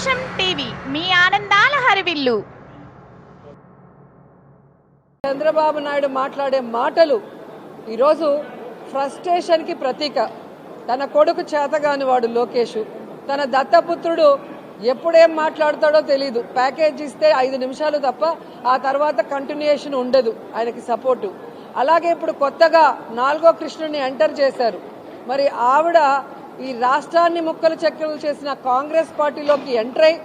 సంతోషం టీవీ. మీ ఆనందాల హరివిల్లు. చంద్రబాబు నాయుడు మాట్లాడే మాటలు ఈరోజు ఫ్రస్ట్రేషన్కి ప్రతీక. తన కొడుకు చేతగాని వాడు లోకేష్. తన దత్తపుత్రుడు ఎప్పుడేం మాట్లాడతాడో తెలియదు ప్యాకేజ్ ఇస్తే ఐదు నిమిషాలు తప్ప ఆ తర్వాత కంటిన్యూయేషన్ ఉండదు ఆయనకి సపోర్టు. అలాగే ఇప్పుడు కొత్తగా నాలుగో కృష్ణుడిని ఎంటర్ చేశారు. మరి ఆవిడ ఈ రాష్ట్రాన్ని ముక్కలు చెక్కలు చేసిన కాంగ్రెస్ పార్టీలోకి ఎంటర్ అయి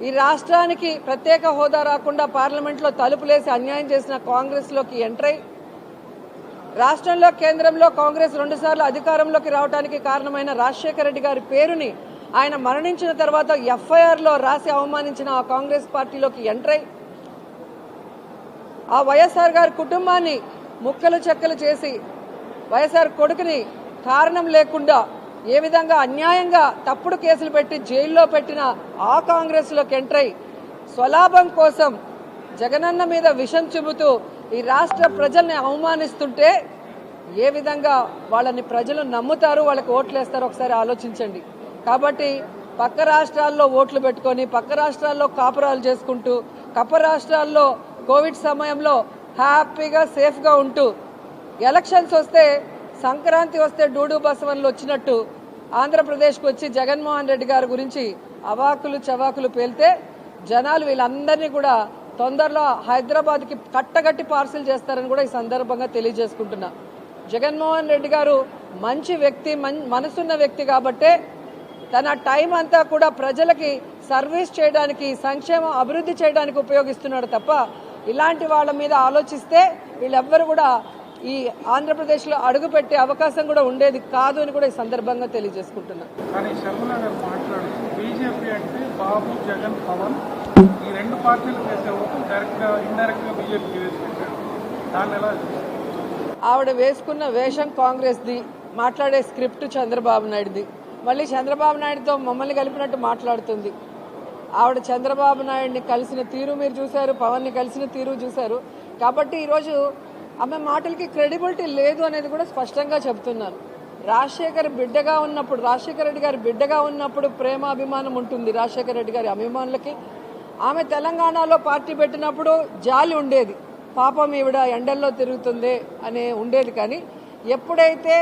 ఈ రాష్ట్రానికి ప్రత్యేక హోదా రాకుండా పార్లమెంట్లో తలుపులేసి అన్యాయం చేసిన కాంగ్రెస్లోకి ఎంటర్ అయి రాష్ట్రంలో కేంద్రంలో కాంగ్రెస్ రెండుసార్లు అధికారంలోకి రావడానికి కారణమైన రాజశేఖర రెడ్డి గారి పేరుని ఆయన మరణించిన తర్వాత ఎఫ్ఐఆర్లో రాసి అవమానించిన ఆ కాంగ్రెస్ పార్టీలోకి ఎంటర్ అయి ఆ వైఎస్ఆర్ గారి కుటుంబాన్ని ముక్కలు చెక్కలు చేసి వైఎస్ఆర్ కొడుకుని కారణం లేకుండా ఏ విధంగా అన్యాయంగా తప్పుడు కేసులు పెట్టి జైల్లో పెట్టిన ఆ కాంగ్రెస్లోకి ఎంటర్ అయి స్వలాభం కోసం జగనన్న మీద విషం చెబుతూ ఈ రాష్ట్ర ప్రజల్ని అవమానిస్తుంటే ఏ విధంగా వాళ్ళని ప్రజలు నమ్ముతారు వాళ్ళకి ఓట్లు వేస్తారో ఒకసారి ఆలోచించండి. కాబట్టి పక్క రాష్ట్రాల్లో ఓట్లు పెట్టుకొని పక్క రాష్ట్రాల్లో కాపురాలు చేసుకుంటూ కప్ప రాష్ట్రాల్లో కోవిడ్ సమయంలో హ్యాపీగా సేఫ్గా ఉంటూ ఎలక్షన్స్ వస్తే సంక్రాంతి వస్తే డూడు బసవన్లు వచ్చినట్టు ఆంధ్రప్రదేశ్కి వచ్చి జగన్మోహన్ రెడ్డి గారి గురించి అవాకులు చవాకులు పేలితే జనాలు వీళ్ళందరినీ కూడా తొందరలో హైదరాబాద్కి కట్టగట్టి పార్సిల్ చేస్తారని కూడా ఈ సందర్భంగా తెలియజేసుకుంటున్నా. జగన్మోహన్ రెడ్డి గారు మంచి వ్యక్తి మన్- మనసున్న వ్యక్తి కాబట్టే తన టైం అంతా కూడా ప్రజలకి సర్వీస్ చేయడానికి సంక్షేమం అభివృద్ధి చేయడానికి ఉపయోగిస్తున్నాడు తప్ప ఇలాంటి వాళ్ళ మీద ఆలోచిస్తే వీళ్ళెవ్వరు కూడా ఈ ఆంధ్రప్రదేశ్లో అడుగు పెట్టే అవకాశం కూడా ఉండేది కాదు అని కూడా ఈ సందర్భంగా తెలియజేసుకుంటున్నా. కానీ శర్మల గారు మాట్లాడుతూ బీజేపీ అంటే బాబు జగన్ పవన్. ఈ రెండు పార్టీలు వేసే ఓటు డైరెక్ట్గా ఇండైరెక్ట్గా బీజేపీకి వేసుకుంటారు. దాన్ని ఎలా? ఆవిడ వేసుకున్న వేషం కాంగ్రెస్ది మాట్లాడే స్క్రిప్ట్ చంద్రబాబు నాయుడుది. మళ్ళీ చంద్రబాబు నాయుడుతో మమ్మల్ని కలిపినట్టు మాట్లాడుతుంది. ఆవిడ చంద్రబాబు నాయుడిని కలిసిన తీరు మీరు చూశారు పవన్ని కలిసిన తీరు చూశారు. కాబట్టి ఈరోజు ఆమె మాటలకి క్రెడిబిలిటీ లేదు అనేది కూడా స్పష్టంగా చెప్తున్నాను రాజశేఖర్ బిడ్డగా ఉన్నప్పుడు రాజశేఖర రెడ్డి గారి బిడ్డగా ఉన్నప్పుడు ప్రేమ అభిమానం ఉంటుంది రాజశేఖర రెడ్డి గారి అభిమానులకి. ఆమె తెలంగాణలో పార్టీ పెట్టినప్పుడు జాలి ఉండేది. పాపం ఈవిడ ఎండల్లో తిరుగుతుంది అనే ఉండేది కానీ ఎప్పుడైతే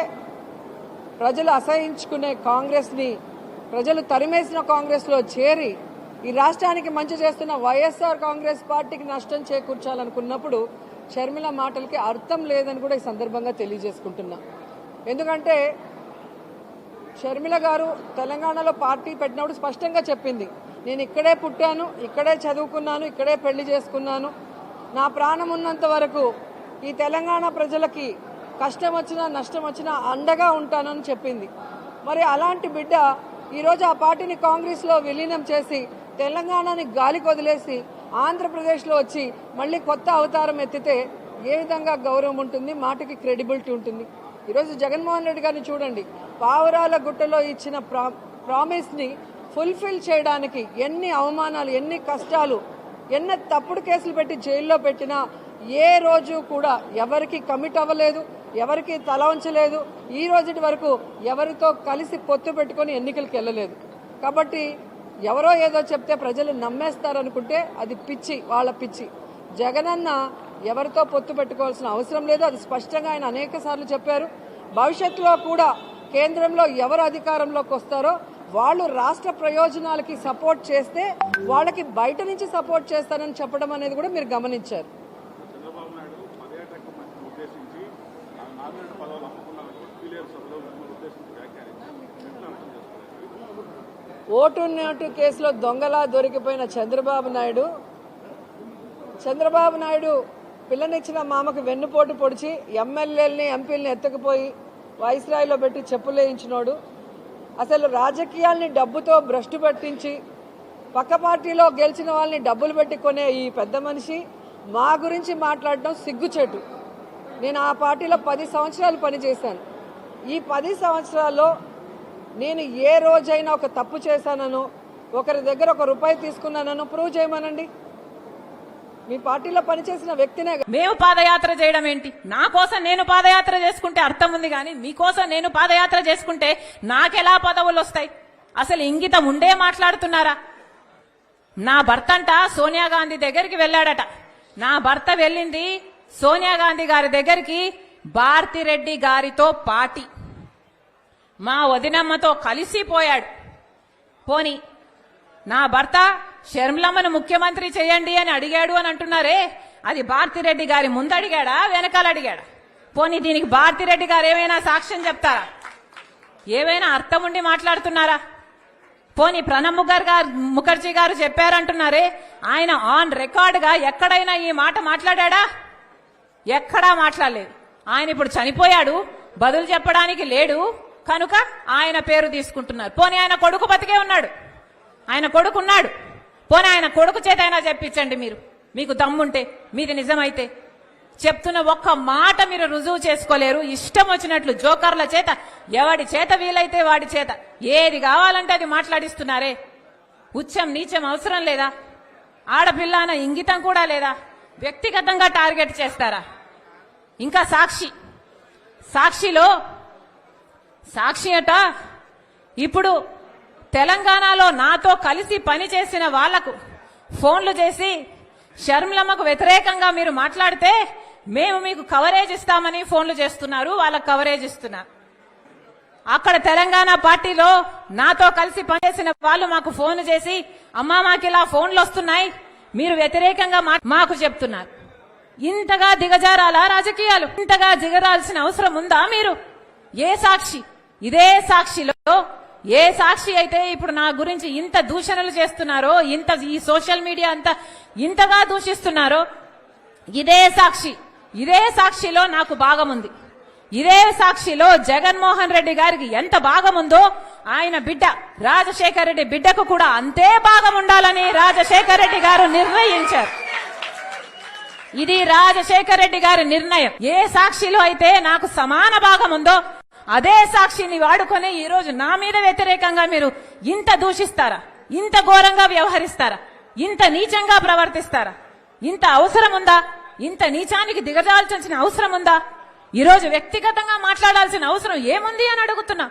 ప్రజలు అసహించుకునే కాంగ్రెస్ని ప్రజలు తరిమేసిన కాంగ్రెస్లో చేరి ఈ రాష్ట్రానికి మంచి చేస్తున్న వైఎస్ఆర్ కాంగ్రెస్ పార్టీకి నష్టం చేకూర్చాలనుకున్నప్పుడు షర్మిల మాటలకి అర్థం లేదని కూడా ఈ సందర్భంగా తెలియజేసుకుంటున్నా. ఎందుకంటే షర్మిల గారు తెలంగాణలో పార్టీ పెట్టినప్పుడు స్పష్టంగా చెప్పింది నేను ఇక్కడే పుట్టాను ఇక్కడే చదువుకున్నాను ఇక్కడే పెళ్ళి చేసుకున్నాను. నా ప్రాణం ఉన్నంత వరకు ఈ తెలంగాణ ప్రజలకి కష్టం వచ్చినా నష్టం వచ్చినా అండగా ఉంటానని చెప్పింది. మరి అలాంటి బిడ్డ ఈరోజు ఆ పార్టీని కాంగ్రెస్లో విలీనం చేసి తెలంగాణని గాలికి వదిలేసి ఆంధ్రప్రదేశ్లో వచ్చి మళ్ళీ కొత్త అవతారం ఎత్తితే ఏ విధంగా గౌరవం ఉంటుంది? మాటకి క్రెడిబిలిటీ ఉంటుంది. ఈరోజు జగన్మోహన్ రెడ్డి గారిని చూడండి. పావురాల గుట్టలో ఇచ్చిన ప్రా ప్రామిస్ని ఫుల్ఫిల్ చేయడానికి ఎన్ని అవమానాలు ఎన్ని కష్టాలు ఎన్ని తప్పుడు కేసులు పెట్టి జైల్లో పెట్టినా ఏ రోజు కూడా ఎవరికి కమిట్ అవ్వలేదు ఎవరికి తల ఉంచలేదు ఈ రోజుటి వరకు ఎవరితో కలిసి పొత్తు పెట్టుకొని ఎన్నికలకు వెళ్ళలేదు. కాబట్టి ఎవరో ఏదో చెప్తే ప్రజలు నమ్మేస్తారనుకుంటే అది పిచ్చి వాళ్ళ పిచ్చి. జగనన్న ఎవరితో పొత్తు పెట్టుకోవాల్సిన అవసరం లేదు అది స్పష్టంగా ఆయన అనేక చెప్పారు. భవిష్యత్తులో కూడా కేంద్రంలో ఎవరు అధికారంలోకి వస్తారో వాళ్ళు రాష్ట్ర ప్రయోజనాలకి సపోర్ట్ చేస్తే వాళ్ళకి బయట నుంచి సపోర్ట్ చేస్తారని చెప్పడం అనేది కూడా మీరు గమనించారు. ఓటు నోటు కేసులో దొంగలా దొరికిపోయిన చంద్రబాబు నాయుడు చంద్రబాబు నాయుడు పిల్లనిచ్చిన మామకు వెన్నుపోటు పొడిచి ఎమ్మెల్యేలని ఎంపీలని ఎత్తుకుపోయి వైస్రాయిలో పెట్టి చెప్పులేయించినోడు అసలు రాజకీయాల్ని డబ్బుతో భ్రష్టు పట్టించి పక్క పార్టీలో గెలిచిన వాళ్ళని డబ్బులు పెట్టి కొనే ఈ పెద్ద మనిషి మా గురించి మాట్లాడడం సిగ్గుచేటు. నేను ఆ పార్టీలో పది సంవత్సరాలు పనిచేశాను. ఈ పది సంవత్సరాల్లో నేను ఏ రోజైనా ఒక తప్పు చేశానను ఒకరి దగ్గర ఒక రూపాయి తీసుకున్నానను ప్రూవ్ చేయమనండి. మీ పార్టీలో పనిచేసిన వ్యక్తినే మేము పాదయాత్ర చేయడం ఏంటి? నా కోసం నేను పాదయాత్ర చేసుకుంటే అర్థం ఉంది కానీ మీకోసం నేను పాదయాత్ర చేసుకుంటే నాకెలా పదవులు వస్తాయి? అసలు ఇంగితం ఉండే మాట్లాడుతున్నారా? నా భర్త అంట సోనియా గాంధీ దగ్గరికి వెళ్ళాడట. నా భర్త వెళ్ళింది సోనియా గాంధీ గారి దగ్గరికి భారతిరెడ్డి గారితో పార్టీ. మా వదినమ్మతో కలిసిపోయాడు. పోని నా భర్త షర్మిలమ్మను ముఖ్యమంత్రి చేయండి అని అడిగాడు అని అంటున్నారే అది భారతిరెడ్డి గారి ముందు అడిగాడా వెనకాల అడిగాడా పోనీ దీనికి భారతిరెడ్డి గారు ఏమైనా సాక్ష్యం చెప్తారా? ఏమైనా అర్థం ఉండి మాట్లాడుతున్నారా? పోనీ ప్రణబ్ ముఖర్ గారు ముఖర్జీ గారు చెప్పారంటున్నారే ఆయన ఆన్ రికార్డుగా ఎక్కడైనా ఈ మాట మాట్లాడా ఎక్కడా మాట్లాడలేదు. ఆయన ఇప్పుడు చనిపోయాడు బదులు చెప్పడానికి లేడు కనుక ఆయన పేరు తీసుకుంటున్నారు. పోనీ ఆయన కొడుకు బతికే ఉన్నాడు. ఆయన కొడుకు ఉన్నాడు పోనీ ఆయన కొడుకు చేత అయినా చెప్పించండి మీరు. మీకు దమ్ముంటే మీది నిజమైతే. చెప్తున్న ఒక్క మాట మీరు రుజువు చేసుకోలేరు. ఇష్టం వచ్చినట్లు జోకర్ల చేత ఎవడి చేత వీలైతే వాడి చేత. ఏది కావాలంటే అది మాట్లాడిస్తున్నారే. ఉచ్చం నీచం అవసరం లేదా? ఆడపిల్ల అన్న ఇంగితం కూడా లేదా? వ్యక్తిగతంగా టార్గెట్ చేస్తారా? ఇంకా సాక్షి. సాక్షిలో సాక్షి అట ఇప్పుడు తెలంగాణలో నాతో కలిసి పనిచేసిన వాళ్ళకు ఫోన్లు చేసి షర్మిలమ్మకు వ్యతిరేకంగా మీరు మాట్లాడితే మేము మీకు కవరేజ్ ఇస్తామని ఫోన్లు చేస్తున్నారు వాళ్ళకు కవరేజ్ ఇస్తున్నారు అక్కడ తెలంగాణ పార్టీలో నాతో కలిసి పనిచేసిన వాళ్ళు మాకు ఫోన్ చేసి అమ్మా మాకు ఇలా ఫోన్లు వస్తున్నాయి మీరు వ్యతిరేకంగా మా- మాకు చెప్తున్నారు. ఇంతగా దిగజారాలా రాజకీయాలు? ఇంతగా దిగరాల్సిన అవసరం ఉందా మీరు? ఏ సాక్షి? ఇదే సాక్షిలో ఏ సాక్షి అయితే ఇప్పుడు నా గురించి ఇంత దూషణలు చేస్తున్నారో ఇంత ఈ సోషల్ మీడియా అంత ఇంతగా దూషిస్తున్నారో ఇదే సాక్షి. ఇదే సాక్షిలో నాకు భాగం ఉంది ఇదే సాక్షిలో జగన్మోహన్ రెడ్డి గారికి ఎంత భాగం ఉందో ఆయన బిడ్డ రాజశేఖర రెడ్డి బిడ్డకు కూడా అంతే భాగం ఉండాలని రాజశేఖర రెడ్డి గారు నిర్ణయించారు. ఇది రాజశేఖర రెడ్డి గారి నిర్ణయం. ఏ సాక్షిలో అయితే నాకు సమాన భాగం ఉందో అదే సాక్షిని వాడుకొని ఈ రోజు నా మీద వ్యతిరేకంగా మీరు ఇంత దూషిస్తారా? ఇంత ఘోరంగా వ్యవహరిస్తారా? ఇంత నీచంగా ప్రవర్తిస్తారా? ఇంత అవసరం ఉందా ఇంత నీచానికి దిగజాల్చాల్సిన అవసరం ఉందా ఈరోజు వ్యక్తిగతంగా మాట్లాడాల్సిన అవసరం ఏముంది అని అడుగుతున్నా.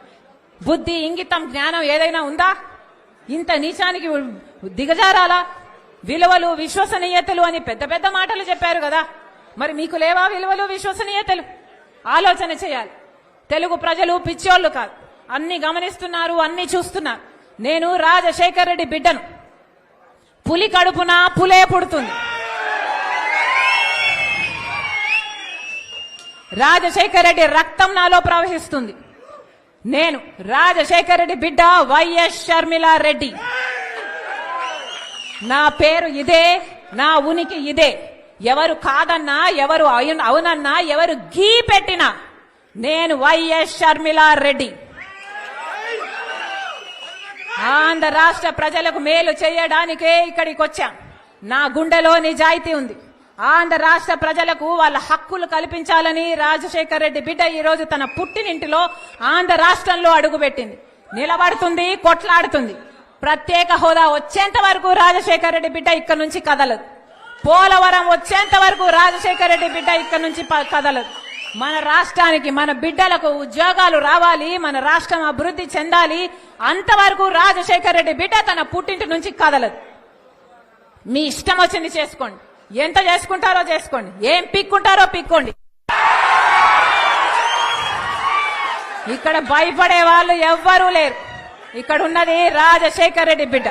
బుద్ధి ఇంగితం జ్ఞానం ఏదైనా ఉందా? ఇంత నీచానికి దిగజారాలా? విలువలు విశ్వసనీయతలు అని పెద్ద పెద్ద మాటలు చెప్పారు కదా. మరి మీకు లేవా విలువలు విశ్వసనీయతలు? ఆలోచన చేయాలి. తెలుగు ప్రజలు పిచ్చోళ్ళు కాదు. అన్ని గమనిస్తున్నారు అన్ని చూస్తున్నారు. నేను రాజశేఖర్ రెడ్డి బిడ్డను. పులి కడుపున పులే పుడుతుంది. రాజశేఖర్ రెడ్డి రక్తం నాలో ప్రవహిస్తుంది. నేను రాజశేఖర్ రెడ్డి బిడ్డ వైఎస్ షర్మిల రెడ్డి నా పేరు ఇదే నా ఉనికి ఇదే. ఎవరు కాదన్నా ఎవరు అవునన్నా ఎవరు గీ పెట్టినా నేను వైఎస్ షర్మిల రెడ్డి ఆంధ్ర రాష్ట్ర ప్రజలకు మేలు చేయడానికే ఇక్కడికి వచ్చాం నా గుండెలో నిజాయితీ ఉంది. ఆంధ్ర రాష్ట్ర ప్రజలకు వాళ్ళ హక్కులు కల్పించాలని రాజశేఖర రెడ్డి బిడ్డ ఈరోజు తన పుట్టినింటిలో ఆంధ్ర రాష్ట్రంలో అడుగుపెట్టింది. నిలబడుతుంది కొట్లాడుతుంది. ప్రత్యేక హోదా వచ్చేంత వరకు రాజశేఖర రెడ్డి బిడ్డ ఇక్కడ నుంచి కదలదు. పోలవరం వచ్చేంత వరకు రాజశేఖర రెడ్డి బిడ్డ ఇక్కడ నుంచి ప- కదలదు. మన రాష్ట్రానికి మన బిడ్డలకు ఉద్యోగాలు రావాలి మన రాష్ట్రం అభివృద్ధి చెందాలి అంతవరకు రాజశేఖర రెడ్డి బిడ్డ తన పుట్టింటి నుంచి కదలదు. మీ ఇష్టం వచ్చింది చేసుకోండి. ఎంత చేసుకుంటారో చేసుకోండి. ఏం పిక్కుంటారో పిక్కోండి. ఇక్కడ భయపడే వాళ్ళు ఎవ్వరూ లేరు. ఇక్కడ ఉన్నది రాజశేఖర్ రెడ్డి బిడ్డ.